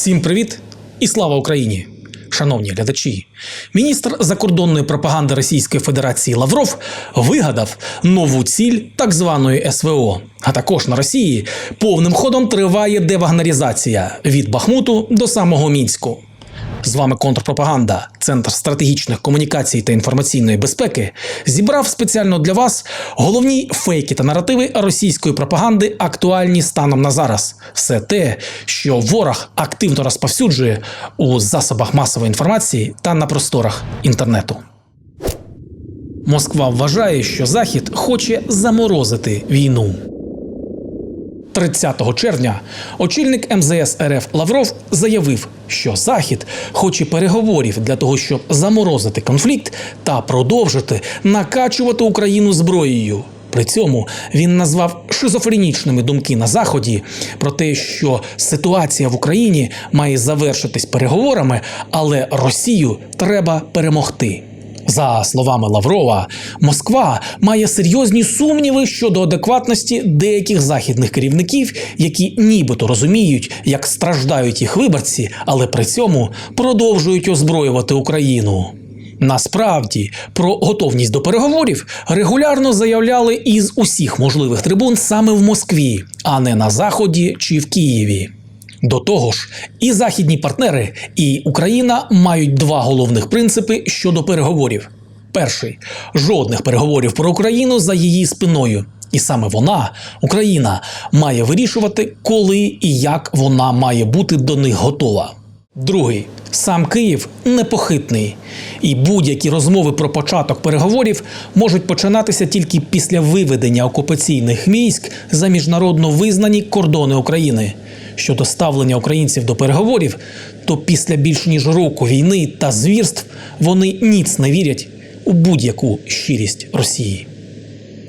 Всім привіт і слава Україні! Шановні глядачі, міністр закордонної пропаганди Російської Федерації Лавров вигадав нову ціль так званої СВО. А також на Росії повним ходом триває девагнерізація від Бахмуту до самого Мінську. З вами контрпропаганда, Центр стратегічних комунікацій та інформаційної безпеки, зібрав спеціально для вас головні фейки та наративи російської пропаганди, актуальні станом на зараз. Все те, що ворог активно розповсюджує у засобах масової інформації та на просторах інтернету. Москва вважає, що Захід хоче заморозити війну. 30 червня очільник МЗС РФ Лавров заявив, що Захід хоче переговорів для того, щоб заморозити конфлікт та продовжити накачувати Україну зброєю. При цьому він назвав шизофренічними думки на заході про те, що ситуація в Україні має завершитись переговорами, але Росію треба перемогти. За словами Лаврова, Москва має серйозні сумніви щодо адекватності деяких західних керівників, які нібито розуміють, як страждають їх виборці, але при цьому продовжують озброювати Україну. Насправді про готовність до переговорів регулярно заявляли із усіх можливих трибун саме в Москві, а не на Заході чи в Києві. До того ж, і західні партнери, і Україна мають два головних принципи щодо переговорів: перший жодних переговорів про Україну за її спиною. І саме вона, Україна, має вирішувати, коли і як вона має бути до них готова. Другий сам Київ непохитний, і будь-які розмови про початок переговорів можуть починатися тільки після виведення окупаційних військ за міжнародно визнані кордони України. Щодо ставлення українців до переговорів, то після більш ніж року війни та звірств вони ніц не вірять у будь-яку щирість Росії.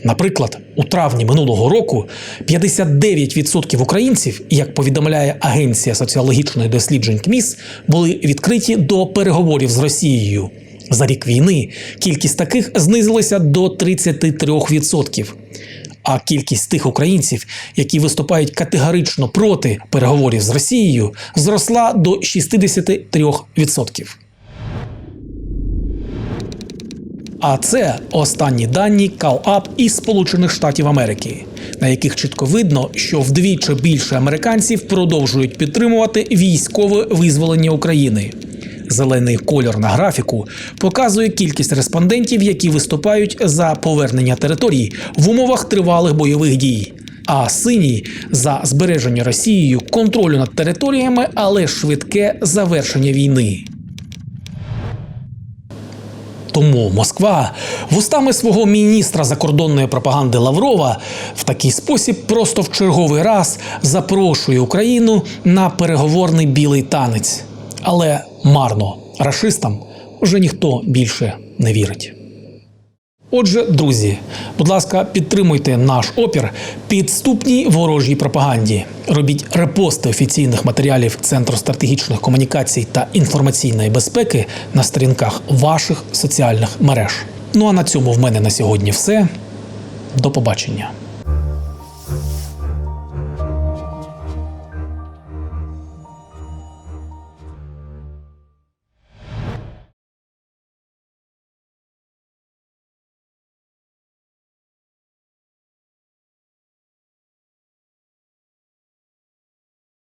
Наприклад, у травні минулого року 59% українців, як повідомляє Агенція соціологічних досліджень КМІС, були відкриті до переговорів з Росією. За рік війни кількість таких знизилася до 33%. А кількість тих українців, які виступають категорично проти переговорів з Росією, зросла до 63%. А це останні дані CalUp із Сполучених Штатів Америки, на яких чітко видно, що вдвічі більше американців продовжують підтримувати військове визволення України. Зелений кольор на графіку показує кількість респондентів, які виступають за повернення територій в умовах тривалих бойових дій. А синій за збереження Росією контролю над територіями, але швидке завершення війни. Тому Москва вустами свого міністра закордонної пропаганди Лаврова в такий спосіб просто в черговий раз запрошує Україну на переговорний білий танець. Але марно рашистам вже ніхто більше не вірить. Отже, друзі, будь ласка, підтримуйте наш опір підступній ворожій пропаганді. Робіть репости офіційних матеріалів Центру стратегічних комунікацій та інформаційної безпеки на сторінках ваших соціальних мереж. Ну а на цьому в мене на сьогодні все. До побачення.